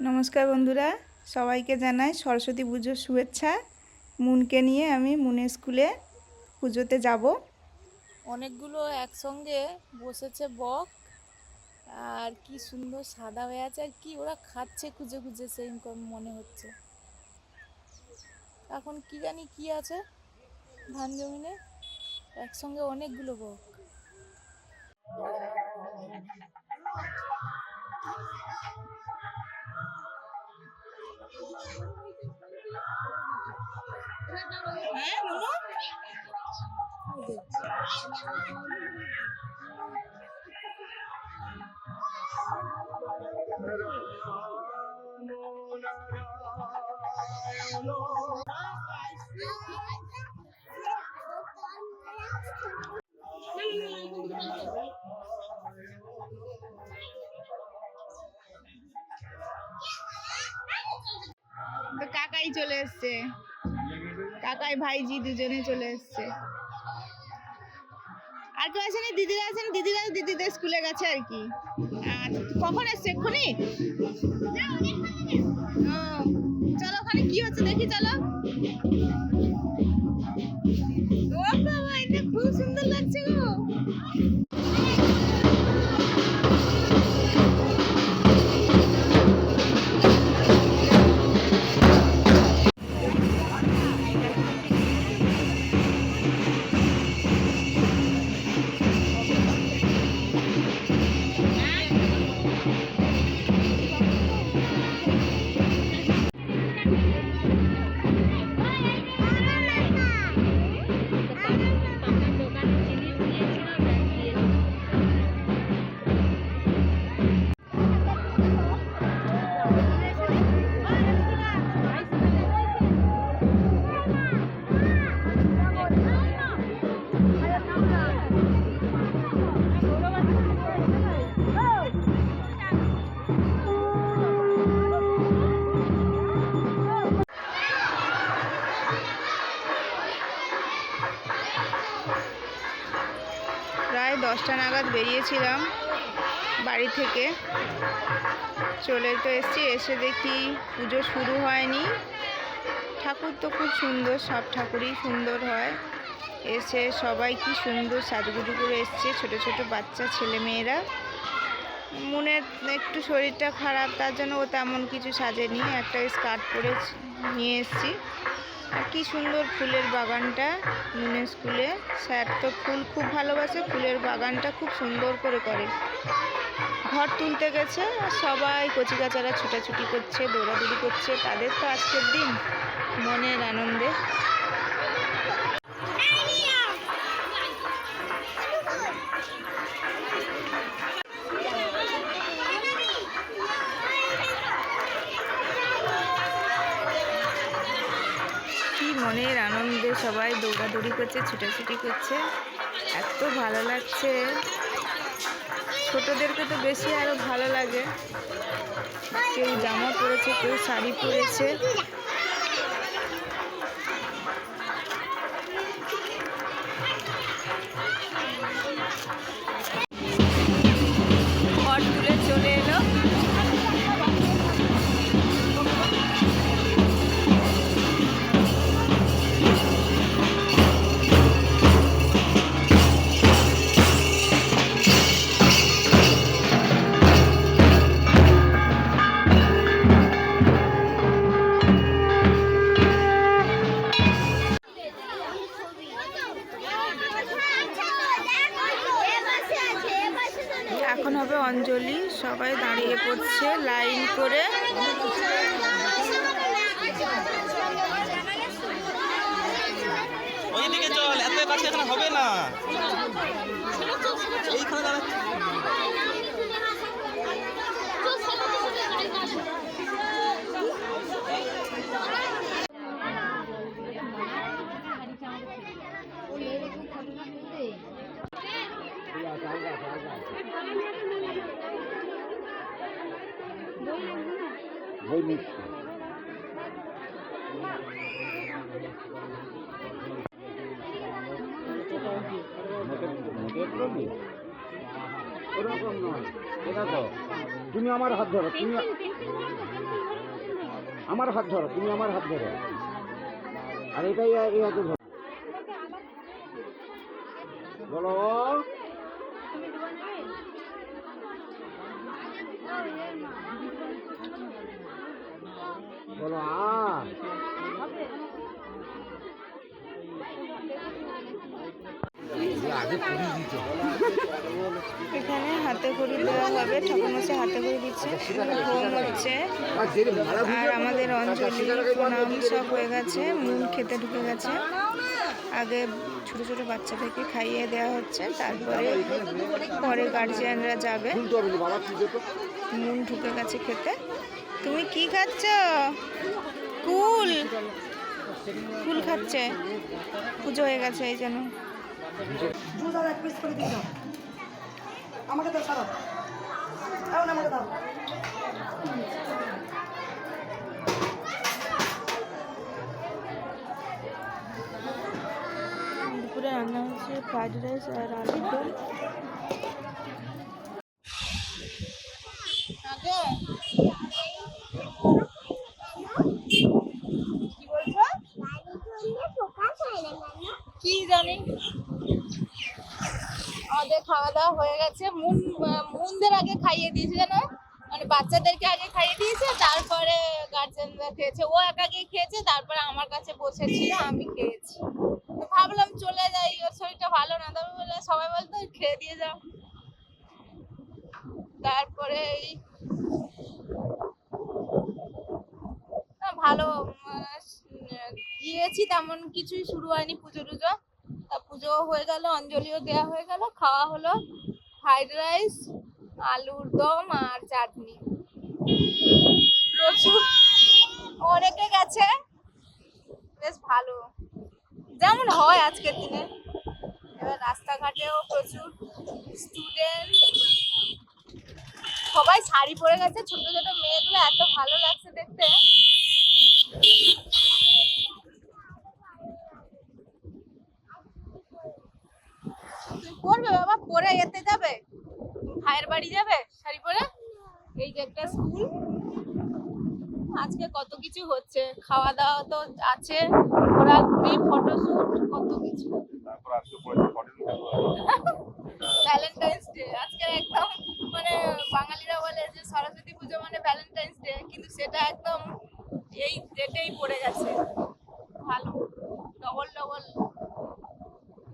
নমস্কার বন্ধুরা সবাইকে জানাই সরস্বতী পুজোর শুভেচ্ছা। মুনকে নিয়ে আমি মুনের স্কুলে পুজোতে যাব। অনেকগুলো একসঙ্গে বসেছে বক। আর কি সুন্দর সাদা হয়ে আছে। আর কি ওরা খাচ্ছে খুঁজে খুঁজে সেই মনে হচ্ছে। এখন কি জানি কি আছে ধান জমিনে। একসঙ্গে অনেকগুলো বক। হ্যাঁ তো কাকাই চলে এসছে। কাকাই ভাইজি দুজনে চলে এসছে। কেউ আসেনি, দিদিরা আছেন দিদিরা দিদিদের স্কুলে গেছে আর কি। কখন এসছে, এক্ষুনি? চলো ওখানে কি হচ্ছে দেখি, চলো। দশটা নাগাদ বেরিয়েছিলাম বাড়ি থেকে। চলে তো এসছি, এসে দেখি পুজো শুরু হয়নি। ঠাকুর তো খুব সুন্দর, সব ঠাকুরই সুন্দর হয়। এসে সবাই কি সুন্দর সাজুগুজু করে এসছে, ছোট ছোট বাচ্চা, ছেলে মেয়েরা। মনের একটু শরীরটা খারাপ, তার জন্য ও তেমন কিছু সাজেনি। একটা স্কার্ট পরে নিয়ে এসছি। আর কি সুন্দর ফুলের বাগানটা মুনের স্কুলে। স্যার তো ফুল খুব ভালোবাসে, ফুলের বাগানটা খুব সুন্দর করে করে। ঘর তুলতে গেছে, আর সবাই কচিকাচারা ছুটাছুটি করছে, দৌড়াদৌড়ি করছে। তাদের তো আজকের দিন মনের আনন্দে। মনের আনন্দে সবাই দৌড়াদৌড়ি করছে, ছুটাছুটি করছে। এত ভালো লাগছে। ছোটদেরকে তো বেশি আরও ভালো লাগে। কেউ জামা পরেছে, কেউ শাড়ি পরেছে। দাঁড়াচ্ছি এখানে হবে না এইখানে দাঁড়াচ্ছি Вымышленный. ওরকম নয় এটা তো তুমি আমার হাত ধরো তুমি আমার হাত ধরো তুমি আমার হাত ধরো। আর এটাই এই হাতে ধরো। বলো। বলো এখানে হাতে করি দেওয়া হবে ঠাকুরমশাই হাতে করে দিচ্ছে হোম হচ্ছে। আর আমাদের অঞ্জলি প্রণাম সব হয়ে গেছে মুন খেতে ঢুকে গেছে। আগে ছোট ছোট বাচ্চাদেরকে খাইয়ে দেওয়া হচ্ছে তারপরে পরে গার্জিয়ানরা যাবে। মুন ঢুকে গেছে খেতে। তুমি কি খাচ্ছ? কুল। কুল খাচ্ছে। পুজো হয়ে গেছে এই জন্য আমাকে দাও সারা দাও না আমাকে দাও দুপুরে রান্না হচ্ছে ফ্রাইড রাইস আর আলুর দম। কি বলছো? কি জানি? আমাদের খাওয়া দাওয়া হয়ে গেছে। মুন মুনদের আগে খাইয়ে দিয়েছে জানো? মানে বাচ্চাদেরকে আগে খাইয়ে দিয়েছে, তারপরে গার্জেনরা খেয়েছে। ও একাকে খেয়েছে, তারপরে আমার কাছে বসেছিল, আমি খেয়েছি। ভাবলাম চলে যাই, ওর শরীরটা ভালো না, তবে বলে সবাই বলতো, খেয়ে দিয়ে যাও। তারপরে এই না, ভালো মানে, উম, গিয়েছি তেমন কিছুই শুরু হয়নি পুজো টুজো। তা পুজো হয়ে গেল, অঞ্জলিও দেওয়া হয়ে গেল, খাওয়া হলো ফ্রাইড রাইস, আলুর দম আর চাটনি। প্রচুর। অনেকে গেছে। বেশ ভালো। যেমন হয় আজকের দিনে। এবার রাস্তাঘাটেও প্রচুর স্টুডেন্ট সবাই শাড়ি পরে গেছে। ছোট ছোট মেয়েগুলো এত ভালো লাগছে দেখতে। পরবে বাবা, পরে এতে যাবে। ভাইয়ের বাড়ি যাবে, শাড়ি পরে? এই যে একটা স্কুল আজকে কত কিছু হচ্ছে খাওয়া দাওয়া তো আছে ঘোরাঘুরি ফটোশুট কত কিছু।